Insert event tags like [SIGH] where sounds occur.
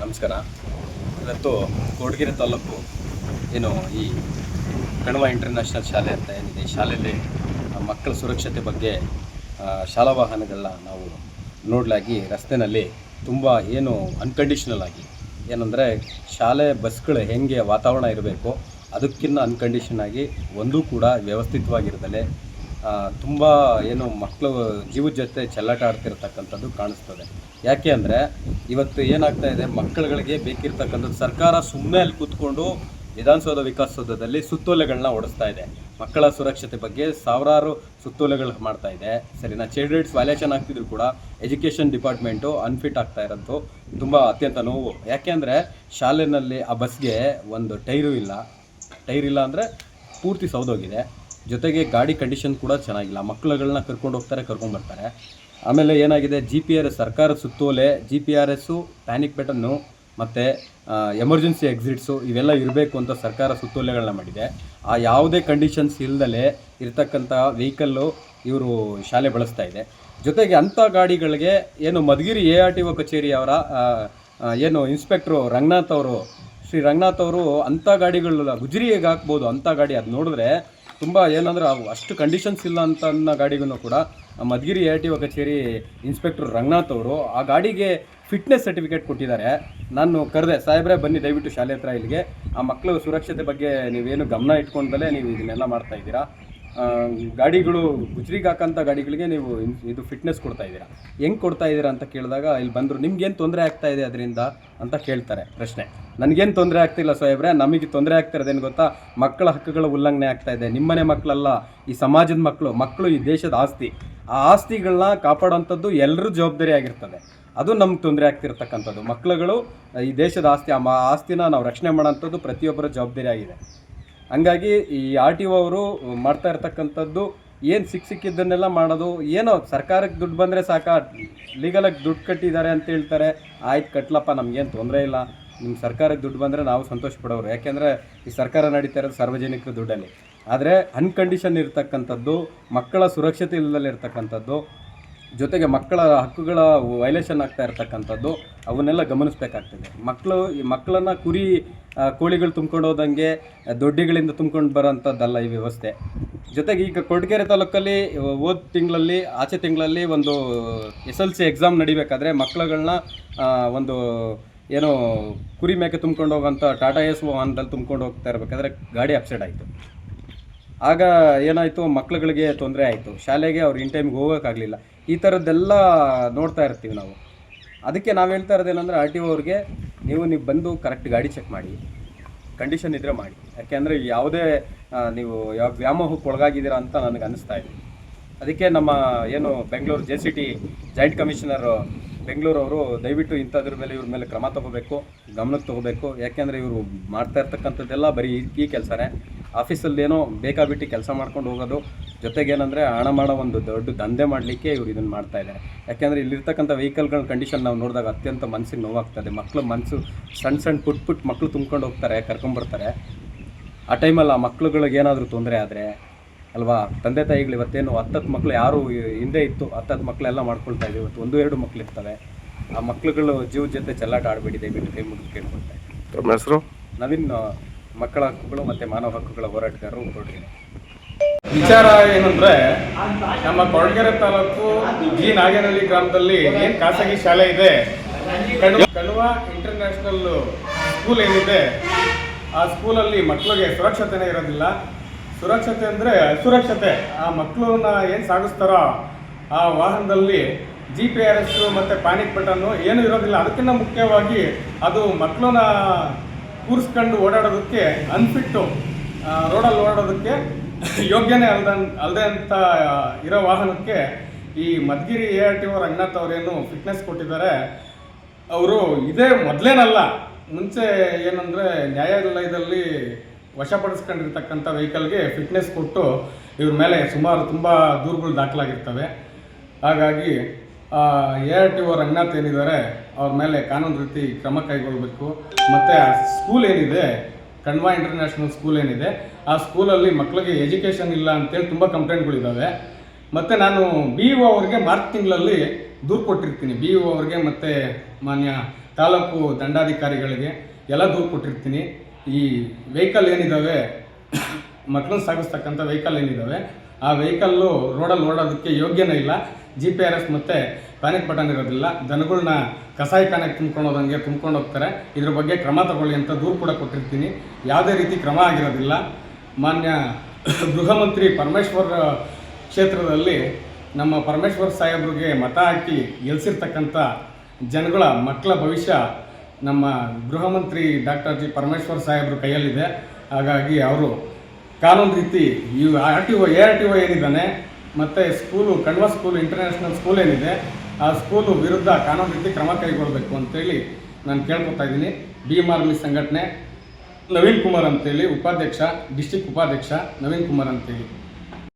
ನಮಸ್ಕಾರ. ಇವತ್ತು ಕೊಡಗೆರೆ ತಾಲೂಕು ಏನು ಈ ಕಣ್ವ ಇಂಟರ್ನ್ಯಾಷನಲ್ ಶಾಲೆ ಅಂತ ಏನಿದೆ, ಈ ಶಾಲೆಯಲ್ಲಿ ಮಕ್ಕಳ ಸುರಕ್ಷತೆ ಬಗ್ಗೆ ಶಾಲಾ ವಾಹನಗಳನ್ನ ನಾವು ನೋಡಲಾಗಿ ರಸ್ತೆಯಲ್ಲಿ ತುಂಬ ಏನು ಅನ್ಕಂಡೀಷನಲ್ ಆಗಿ. ಏನಂದರೆ ಶಾಲೆ ಬಸ್ಗಳು ಹೆಂಗೆ ವಾತಾವರಣ ಇರಬೇಕು ಅದಕ್ಕಿಂತ ಅನ್ಕಂಡೀಷನ್ ಆಗಿ ಒಂದೂ ಕೂಡ ವ್ಯವಸ್ಥಿತವಾಗಿರ್ದಲೆ ತುಂಬ ಏನು ಮಕ್ಕಳು ಜೀವದ ಜೊತೆ ಚೆಲ್ಲಾಟ ಆಡ್ತಿರ್ತಕ್ಕಂಥದ್ದು ಕಾಣಿಸ್ತದೆ. ಯಾಕೆ ಅಂದರೆ ಇವತ್ತು ಏನಾಗ್ತಾ ಇದೆ, ಮಕ್ಕಳುಗಳಿಗೆ ಬೇಕಿರ್ತಕ್ಕಂಥದ್ದು ಸರ್ಕಾರ ಸುಮ್ಮನೆ ಅಲ್ಲಿ ಕೂತ್ಕೊಂಡು ವಿಧಾನಸೌಧ ವಿಕಾಸಸೌಧದಲ್ಲಿ ಸುತ್ತೋಲೆಗಳನ್ನ ಓಡಿಸ್ತಾ ಇದೆ. ಮಕ್ಕಳ ಸುರಕ್ಷತೆ ಬಗ್ಗೆ ಸಾವಿರಾರು ಸುತ್ತೋಲೆಗಳು ಮಾಡ್ತಾ ಇದೆ. ಸರಿನಾ ಚೈಲ್ಡ್ ರೈಟ್ಸ್ ವ್ಯಾಲೇಷನ್ ಆಗ್ತಿದ್ರು ಕೂಡ ಎಜುಕೇಷನ್ ಡಿಪಾರ್ಟ್ಮೆಂಟು ಅನ್ಫಿಟ್ ಆಗ್ತಾ ಇರೋದು ತುಂಬ ಅತ್ಯಂತ ನೋವು. ಯಾಕೆಂದರೆ ಶಾಲೆಯಲ್ಲಿ ಆ ಬಸ್ಗೆ ಒಂದು ಟೈರು ಇಲ್ಲ. ಟೈರ್ ಇಲ್ಲ ಅಂದರೆ ಪೂರ್ತಿ ಸೌದೋಗಿದೆ. ಜೊತೆಗೆ ಗಾಡಿ ಕಂಡೀಷನ್ ಕೂಡ ಚೆನ್ನಾಗಿಲ್ಲ. ಮಕ್ಕಳುಗಳನ್ನ ಕರ್ಕೊಂಡು ಹೋಗ್ತಾರೆ, ಕರ್ಕೊಂಡು ಬರ್ತಾರೆ. ಆಮೇಲೆ ಏನಾಗಿದೆ ಜಿ ಪಿ ಆರ್ ಎಸ್ ಸರ್ಕಾರ ಸುತ್ತೋಲೆ G P R S panic button ಮತ್ತು ಎಮರ್ಜೆನ್ಸಿ ಎಕ್ಸಿಟ್ಸು ಇವೆಲ್ಲ ಇರಬೇಕು ಅಂತ ಸರ್ಕಾರ ಸುತ್ತೋಲೆಗಳನ್ನ ಮಾಡಿದೆ. ಆ ಯಾವುದೇ ಕಂಡೀಷನ್ಸ್ ಇಲ್ದಲೆ ಇರತಕ್ಕಂಥ ವೆಹಿಕಲ್ಲು ಇವರು ಶಾಲೆ ಬಳಸ್ತಾ ಇದೆ. ಜೊತೆಗೆ ಅಂಥ ಗಾಡಿಗಳಿಗೆ ಏನು Madhugiri A R T O ಕಚೇರಿಯವರ ಏನು ಇನ್ಸ್ಪೆಕ್ಟ್ರು ರಂಗನಾಥ್ ಅವರು, ಶ್ರೀ ರಂಗನಾಥ್ ಅವರು ಅಂಥ ಗಾಡಿಗಳು ಗುಜರಿಗೆ ಹಾಕ್ಬೋದು ಅಂಥ ಗಾಡಿ ಅದು ನೋಡಿದ್ರೆ ತುಂಬ ಏನಂದ್ರೆ ಅಷ್ಟು ಕಂಡೀಷನ್ಸ್ ಇಲ್ಲ ಅಂತ ಅನ್ನೋ ಗಾಡಿಗೂ ಕೂಡ ಮಧುಗಿರಿ ಎ ಟಿ ಒ ಕಚೇರಿ ಇನ್ಸ್ಪೆಕ್ಟರ್ ರಂಗನಾಥ್ ಅವರು ಆ ಗಾಡಿಗೆ ಫಿಟ್ನೆಸ್ ಸರ್ಟಿಫಿಕೇಟ್ ಕೊಟ್ಟಿದ್ದಾರೆ. ನಾನು ಕರೆದೆ, ಸಾಹೇಬ್ರೆ, ಬನ್ನಿ, ದಯವಿಟ್ಟು ಶಾಲೆ ಹತ್ರ ಇಲ್ಲಿಗೆ. ಆ ಮಕ್ಕಳು ಸುರಕ್ಷತೆ ಬಗ್ಗೆ ನೀವೇನು ಗಮನ ಇಟ್ಕೊಂಡಲೇ ನೀವು ಇದನ್ನೆಲ್ಲ ಮಾಡ್ತಾ ಇದ್ದೀರಾ? ಗಾಡಿಗಳು ಗುಜರಿಗೆ ಹಾಕೋಂಥ ಗಾಡಿಗಳಿಗೆ ನೀವು ಇದು ಫಿಟ್ನೆಸ್ ಕೊಡ್ತಾ ಇದ್ದೀರಾ. ಹೆಂಗೆ ಕೊಡ್ತಾ ಇದ್ದೀರಾ ಅಂತ ಕೇಳಿದಾಗ ಇಲ್ಲಿ ಬಂದರು, ನಿಮ್ಗೇನು ತೊಂದರೆ ಆಗ್ತಾ ಇದೆ ಅದರಿಂದ? ಅಂತ ಕೇಳ್ತಾರೆ ಪ್ರಶ್ನೆ. ನನಗೇನು ತೊಂದರೆ ಆಗ್ತಿಲ್ಲ ಸಾಹೇಬ್ರೆ, ನಮಗೆ ತೊಂದರೆ ಆಗ್ತಿರೋದೇನು ಗೊತ್ತಾ? ಮಕ್ಕಳ ಹಕ್ಕುಗಳ ಉಲ್ಲಂಘನೆ ಆಗ್ತಾ ಇದೆ. ನಿಮ್ಮನೆ ಮಕ್ಕಳಲ್ಲ, ಈ ಸಮಾಜದ ಮಕ್ಕಳು ಮಕ್ಕಳು ಈ ದೇಶದ ಆಸ್ತಿ. ಆ ಆಸ್ತಿಗಳನ್ನ ಕಾಪಾಡೋಂಥದ್ದು ಎಲ್ಲರೂ ಜವಾಬ್ದಾರಿ ಆಗಿರ್ತದೆ. ಅದು ನಮ್ಗೆ ತೊಂದರೆ ಆಗ್ತಿರ್ತಕ್ಕಂಥದ್ದು. ಮಕ್ಕಳುಗಳು ಈ ದೇಶದ ಆಸ್ತಿ, ಆ ಆಸ್ತಿನ ನಾವು ರಕ್ಷಣೆ ಮಾಡೋಂಥದ್ದು ಪ್ರತಿಯೊಬ್ಬರ ಜವಾಬ್ದಾರಿ ಆಗಿದೆ. ಹಂಗಾಗಿ ಈ ಆರ್ ಟಿ ಒ ಅವರು ಮಾಡ್ತಾ ಇರ್ತಕ್ಕಂಥದ್ದು ಏನು ಸಿಕ್ಕ ಸಿಕ್ಕಿದ್ದನ್ನೆಲ್ಲ ಮಾಡೋದು, ಏನೋ ಸರ್ಕಾರಕ್ಕೆ ದುಡ್ಡು ಬಂದರೆ ಸಾಕ ಲೀಗಲಾಗಿ ದುಡ್ಡು ಕಟ್ಟಿದ್ದಾರೆ ಅಂತ ಹೇಳ್ತಾರೆ. ಆಯ್ತು ಕಟ್ಲಪ್ಪ ನಮಗೇನು ತೊಂದರೆ ಇಲ್ಲ. ನಿಮ್ಮ ಸರ್ಕಾರಕ್ಕೆ ದುಡ್ಡು ಬಂದರೆ ನಾವು ಸಂತೋಷ ಪಡೋರು. ಯಾಕೆಂದರೆ ಈ ಸರ್ಕಾರ ನಡೀತಾ ಇರೋದು ಸಾರ್ವಜನಿಕರ ದುಡ್ಡಲ್ಲಿ. ಆದರೆ ಅನ್ಕಂಡೀಷನ್ ಇರ್ತಕ್ಕಂಥದ್ದು, ಮಕ್ಕಳ ಸುರಕ್ಷತೆ ಇಲ್ಲದಲ್ಲಿರ್ತಕ್ಕಂಥದ್ದು ಜೊತೆಗೆ ಮಕ್ಕಳ ಹಕ್ಕುಗಳ ವೈಲೇಷನ್ ಆಗ್ತಾ ಇರ್ತಕ್ಕಂಥದ್ದು, ಅವನ್ನೆಲ್ಲ ಗಮನಿಸಬೇಕಾಗ್ತದೆ. ಮಕ್ಕಳು ಈ ಮಕ್ಕಳನ್ನು ಕುರಿ ಕೋಳಿಗಳು ತುಂಬ್ಕೊಂಡು ಹೋದಂಗೆ ದೊಡ್ಡಿಗಳಿಂದ ತುಂಬ್ಕೊಂಡು ಬರೋಂಥದ್ದಲ್ಲ ಈ ವ್ಯವಸ್ಥೆ. ಜೊತೆಗೆ ಈಗ ಕೊಡಗೆರೆ ತಾಲೂಕಲ್ಲಿ ಹೋದ ತಿಂಗಳಲ್ಲಿ, ಆಚೆ ತಿಂಗಳಲ್ಲಿ ಒಂದು ಎಸ್ ಎಲ್ ಸಿ ಎಕ್ಸಾಮ್ ನಡಿಬೇಕಾದ್ರೆ ಮಕ್ಕಳುಗಳನ್ನ ಒಂದು ಏನೋ ಕುರಿ ಮೇಕೆ ತುಂಬ್ಕೊಂಡು ಹೋಗೋಂಥ ಟಾಟಾ ಎಸ್ ವಾಹನದಲ್ಲಿ ತುಂಬ್ಕೊಂಡು ಹೋಗ್ತಾ ಇರಬೇಕಾದ್ರೆ ಗಾಡಿ ಅಪ್ಸೆಟ್ ಆಯಿತು. ಆಗ ಏನಾಯಿತು, ಮಕ್ಳುಗಳಿಗೆ ತೊಂದರೆ ಆಯಿತು. ಶಾಲೆಗೆ ಅವ್ರು ಇನ್ ಟೈಮ್ಗೆ ಹೋಗೋಕ್ಕಾಗಲಿಲ್ಲ. ಈ ಥರದ್ದೆಲ್ಲ ನೋಡ್ತಾ ಇರ್ತೀವಿ ನಾವು. ಅದಕ್ಕೆ ನಾವು ಹೇಳ್ತಾ ಇರೋದೇನೆಂದರೆ ಆರ್ ಟಿ ಒ ಅವ್ರಿಗೆ ನೀವು ನೀವು ಬಂದು ಕರೆಕ್ಟ್ ಗಾಡಿ ಚೆಕ್ ಮಾಡಿ ಕಂಡೀಷನ್ ಇದ್ದರೆ ಮಾಡಿ. ಯಾಕೆಂದರೆ ಯಾವುದೇ ನೀವು ಯಾವ ವ್ಯಾಮೋಹಕ್ಕೆ ಒಳಗಾಗಿದ್ದೀರಾ ಅಂತ ನನಗೆ ಅನ್ನಿಸ್ತಾ ಇದೆ. ಅದಕ್ಕೆ ನಮ್ಮ ಏನು Bengaluru J C T joint commissioner ಬೆಂಗಳೂರವರು ದಯವಿಟ್ಟು ಇಂಥದ್ರ ಮೇಲೆ ಇವ್ರ ಮೇಲೆ ಕ್ರಮ ತಗೋಬೇಕು, ಗಮನಕ್ಕೆ ತಗೋಬೇಕು. ಯಾಕೆಂದರೆ ಇವರು ಮಾಡ್ತಾ ಇರ್ತಕ್ಕಂಥದ್ದೆಲ್ಲ ಬರೀ ಈ ಕೆಲಸನೇ. ಆಫೀಸಲ್ಲಿ ಏನೋ ಬೇಕಾಬಿಟ್ಟು ಕೆಲಸ ಮಾಡ್ಕೊಂಡು ಹೋಗೋದು ಜೊತೆಗೆ ಏನಂದರೆ ಹಣ ಮಾಡೋ ಒಂದು ದೊಡ್ಡ ದಂಧೆ ಮಾಡಲಿಕ್ಕೆ ಇವ್ರು ಇದನ್ನು ಮಾಡ್ತಾ ಇದ್ದಾರೆ ಯಾಕೆಂದರೆ ಇಲ್ಲಿರ್ತಕ್ಕಂಥ ವೆಹಿಕಲ್ಗಳ ಕಂಡೀಷನ್ ನಾವು ನೋಡಿದಾಗ ಅತ್ಯಂತ ಮನಸ್ಸಿಗೆ ನೋವಾಗ್ತದೆ. ಮಕ್ಕಳು ಮನಸ್ಸು ಸಣ್ಣ ಸಣ್ಣ ಪುಟ್ ಪುಟ್ ಮಕ್ಕಳು ತುಂಬ್ಕೊಂಡು ಹೋಗ್ತಾರೆ ಕರ್ಕೊಂಬರ್ತಾರೆ ಆ ಟೈಮಲ್ಲಿ ಆ ಮಕ್ಳುಗಳಿಗೆ ಏನಾದರೂ ತೊಂದರೆ ಆದರೆ ಅಲ್ವಾ? ತಂದೆ ತಾಯಿಗಳು ಇವತ್ತೇನು ಹತ್ತತ್ತು ಮಕ್ಕಳು ಯಾರು ಹಿಂದೆ ಇತ್ತು ಹತ್ತತ್ತು ಮಕ್ಕಳೆಲ್ಲ ಮಾಡ್ಕೊಳ್ತಾ ಇದ್ದೀವಿ ಇವತ್ತು ಒಂದು ಎರಡು ಮಕ್ಳು ಇರ್ತವೆ. ಆ ಮಕ್ಳುಗಳು ಜೀವ ಜೊತೆ ಚೆಲ್ಲಾಟ ಆಡಬೇಡಿ ದಯವಿಟ್ಟು ಕೈ ಮುಗಿದು ಕೇಳ್ಕೊಳ್ತಾ ಇದ್ದೀನಿ ಹೆಸರು? ನವೀನ್ ಮಕ್ಕಳ ಹಕ್ಕುಗಳು ಮತ್ತು ಮಾನವ ಹಕ್ಕುಗಳ ಹೋರಾಟಗಾರರು ಕೊಡ್ತೀನಿ ವಿಚಾರ ಏನಂದ್ರೆ, ನಮ್ಮ ಕೊರಟಗೆರೆ ತಾಲೂಕು ಜಿ. ನಾಗೇನಹಳ್ಳಿ ಗ್ರಾಮದಲ್ಲಿ ಏನ್ ಖಾಸಗಿ ಶಾಲೆ ಇದೆ? ಕಣುವ ಇಂಟರ್ನ್ಯಾಷನಲ್ ಸ್ಕೂಲ್ ಏನಿದೆ, ಆ ಸ್ಕೂಲಲ್ಲಿ ಮಕ್ಕಳಿಗೆ ಸುರಕ್ಷತೆನೇ ಇರೋದಿಲ್ಲ. ಸುರಕ್ಷತೆ ಅಂದ್ರೆ ಅಸುರಕ್ಷತೆ. ಆ ಮಕ್ಕಳನ್ನ ಏನು ಸಾಗಿಸ್ತಾರೋ ಆ ವಾಹನದಲ್ಲಿ ಜಿ ಪಿ ಆರ್ ಎಸ್ ಮತ್ತು ಪ್ಯಾನಿಕ್ ಬಟನ್ನು ಏನೂ ಇರೋದಿಲ್ಲ. ಅದಕ್ಕಿಂತ ಮುಖ್ಯವಾಗಿ ಅದು ಮಕ್ಕಳನ್ನ ಕೂರಿಸ್ಕೊಂಡು ಓಡಾಡೋದಕ್ಕೆ ಅನ್ಫಿಟ್ಟು ರೋಡಲ್ಲಿ ಓಡಾಡೋದಕ್ಕೆ [LAUGHS] ಯೋಗ್ಯನೇ ಅಲ್ದ ಅಲ್ಲದೆ ಅಂತ ಇರೋ ವಾಹನಕ್ಕೆ ಈ Madhugiri A R T O Ranganath ಅವರೇನು ಫಿಟ್ನೆಸ್ ಕೊಟ್ಟಿದ್ದಾರೆ. ಅವರು ಇದೇ ಮೊದಲೇನಲ್ಲ, ಮುಂಚೆ ಏನಂದರೆ ನ್ಯಾಯಾಲಯದಲ್ಲಿ ವಶಪಡಿಸ್ಕೊಂಡಿರ್ತಕ್ಕಂಥ ವೆಹಿಕಲ್ಗೆ ಫಿಟ್ನೆಸ್ ಕೊಟ್ಟು ಇವ್ರ ಮೇಲೆ ಸುಮಾರು ತುಂಬ ದೂರುಗಳು ದಾಖಲಾಗಿರ್ತವೆ. ಹಾಗಾಗಿ A R T O Ranganath ಏನಿದ್ದಾರೆ, ಅವ್ರ ಮೇಲೆ ಕಾನೂನು ರೀತಿ ಕ್ರಮ ಕೈಗೊಳ್ಳಬೇಕು ಮತ್ತು ಆ ಸ್ಕೂಲ್ ಏನಿದೆ ಕಣ್ವಾ ಇಂಟರ್ನ್ಯಾಷನಲ್ ಸ್ಕೂಲ್ ಏನಿದೆ, ಆ ಸ್ಕೂಲಲ್ಲಿ ಮಕ್ಕಳಿಗೆ ಎಜುಕೇಷನ್ ಇಲ್ಲ ಅಂತೇಳಿ ತುಂಬ ಕಂಪ್ಲೇಂಟ್ಗಳಿದ್ದಾವೆ ಮತ್ತು ನಾನು ಬಿ ಒ ಅವ್ರಿಗೆ ಮಾರ್ಚ್ ತಿಂಗಳಲ್ಲಿ ದೂರು ಕೊಟ್ಟಿರ್ತೀನಿ. ಬಿ ಒ ಅವ್ರಿಗೆ ಮತ್ತು ಮಾನ್ಯ ತಾಲೂಕು ದಂಡಾಧಿಕಾರಿಗಳಿಗೆ ಎಲ್ಲ ದೂರು ಕೊಟ್ಟಿರ್ತೀನಿ. ಈ ವೆಹಿಕಲ್ ಏನಿದ್ದಾವೆ ಮಕ್ಕಳನ್ನ ಸಾಗಿಸ್ತಕ್ಕಂಥ ವೆಹಿಕಲ್ ಏನಿದ್ದಾವೆ ಆ ವೆಹಿಕಲ್ಲು ರೋಡಲ್ಲಿ ಓಡೋದಕ್ಕೆ ಯೋಗ್ಯನೇ ಇಲ್ಲ. ಜಿ ಪಿ ಆರ್ ಎಸ್ ಮತ್ತು ಪ್ಯಾನಿಕ್ ಬಟನ್ ಇರೋದಿಲ್ಲ. ದನಗಳನ್ನ ಕಸಾಯಿಖಾನೆಗೆ ತುಂಬ್ಕೊಂಡು ಹೋದಂಗೆ ತುಂಬ್ಕೊಂಡು ಹೋಗ್ತಾರೆ. ಇದ್ರ ಬಗ್ಗೆ ಕ್ರಮ ತಗೊಳ್ಳಿ ಅಂತ ದೂರು ಕೂಡ ಕೊಟ್ಟಿರ್ತೀನಿ. ಯಾವುದೇ ರೀತಿ ಕ್ರಮ ಆಗಿರೋದಿಲ್ಲ. ಮಾನ್ಯ ಗೃಹ ಮಂತ್ರಿ ಪರಮೇಶ್ವರ್ ಕ್ಷೇತ್ರದಲ್ಲಿ ನಮ್ಮ ಪರಮೇಶ್ವರ್ ಸಾಹೇಬ್ರಿಗೆ ಮತ ಹಾಕಿ ಗೆಲ್ಸಿರ್ತಕ್ಕಂಥ ಜನಗಳ ಮಕ್ಕಳ ಭವಿಷ್ಯ ನಮ್ಮ ಗೃಹ ಮಂತ್ರಿ ಡಾಕ್ಟರ್ ಜಿ ಪರಮೇಶ್ವರ್ ಸಾಹೇಬ್ರ ಕೈಯಲ್ಲಿದೆ. ಹಾಗಾಗಿ ಅವರು ಕಾನೂನು ರೀತಿ ಈ R T O A R T O ಏನಿದ್ದಾನೆ, ಮತ್ತು school, Kanva school international school ಏನಿದೆ, ಆ ಸ್ಕೂಲು ವಿರುದ್ಧ ಕಾನೂನು ರೀತಿ ಕ್ರಮ ಕೈಗೊಳ್ಳಬೇಕು ಅಂತೇಳಿ ನಾನು ಕೇಳ್ಕೊತಾ ಇದ್ದೀನಿ. ಬಿ ಎಂ ಆರ್ಮಿ ಸಂಘಟನೆ, ನವೀನ್ ಕುಮಾರ್ ಅಂತೇಳಿ ಉಪಾಧ್ಯಕ್ಷ, ಡಿಸ್ಟಿಕ್ ಉಪಾಧ್ಯಕ್ಷ ನವೀನ್ ಕುಮಾರ್ ಅಂತೇಳಿ.